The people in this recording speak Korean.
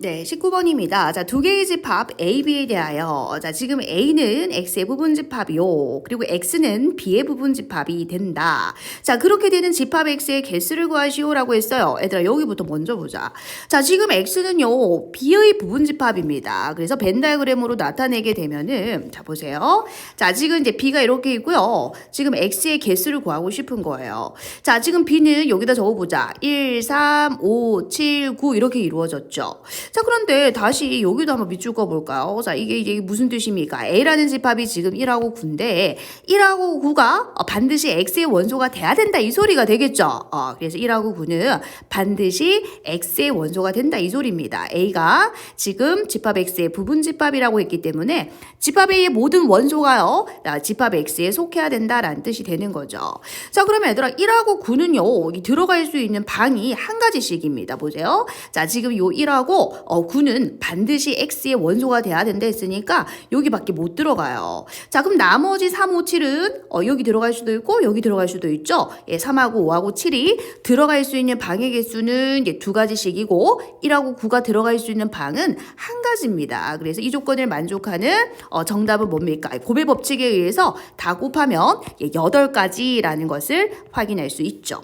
네, 19번입니다. 자, 두 개의 집합 A, B에 대하여 자, 지금 A는 X의 부분 집합이요. 그리고 X는 B의 부분 집합이 된다. 자, 그렇게 되는 집합 X의 개수를 구하시오라고 했어요. 얘들아, 여기부터 먼저 보자. 자, 지금 X는요, B의 부분 집합입니다. 그래서 벤 다이그램으로 나타내게 되면은 자, 보세요. 자, 지금 이제 B가 이렇게 있고요. 지금 X의 개수를 구하고 싶은 거예요. 자, 지금 B는 여기다 적어보자. 1, 3, 5, 7, 9 이렇게 이루어졌죠. 자, 그런데 다시 여기도 한번 밑줄 꺼볼까요? 자, 이게, 이게 무슨 뜻입니까? A라는 집합이 지금 1하고 9인데, 1하고 9가 반드시 X의 원소가 돼야 된다. 이 소리가 되겠죠? 어, 그래서 1하고 9는 반드시 X의 원소가 된다. 이 소리입니다. A가 지금 집합 X의 부분 집합이라고 했기 때문에, 집합 A의 모든 원소가요, 아, 집합 X에 속해야 된다라는 뜻이 되는 거죠. 자, 그러면 얘들아, 1하고 9는요, 이 들어갈 수 있는 방이 한 가지씩입니다. 보세요. 자, 지금 요 1하고 어, 9는 반드시 x의 원소가 돼야 된다 했으니까 여기밖에 못 들어가요. 자, 그럼 나머지 3, 5, 7은 어, 여기 들어갈 수도 있고 여기 들어갈 수도 있죠. 예, 3하고 5하고 7이 들어갈 수 있는 방의 개수는 이제 두 가지씩이고 1하고 9가 들어갈 수 있는 방은 한 가지입니다. 그래서 이 조건을 만족하는 어, 정답은 뭡니까? 고배 법칙에 의해서 다 곱하면 예, 8가지라는 것을 확인할 수 있죠.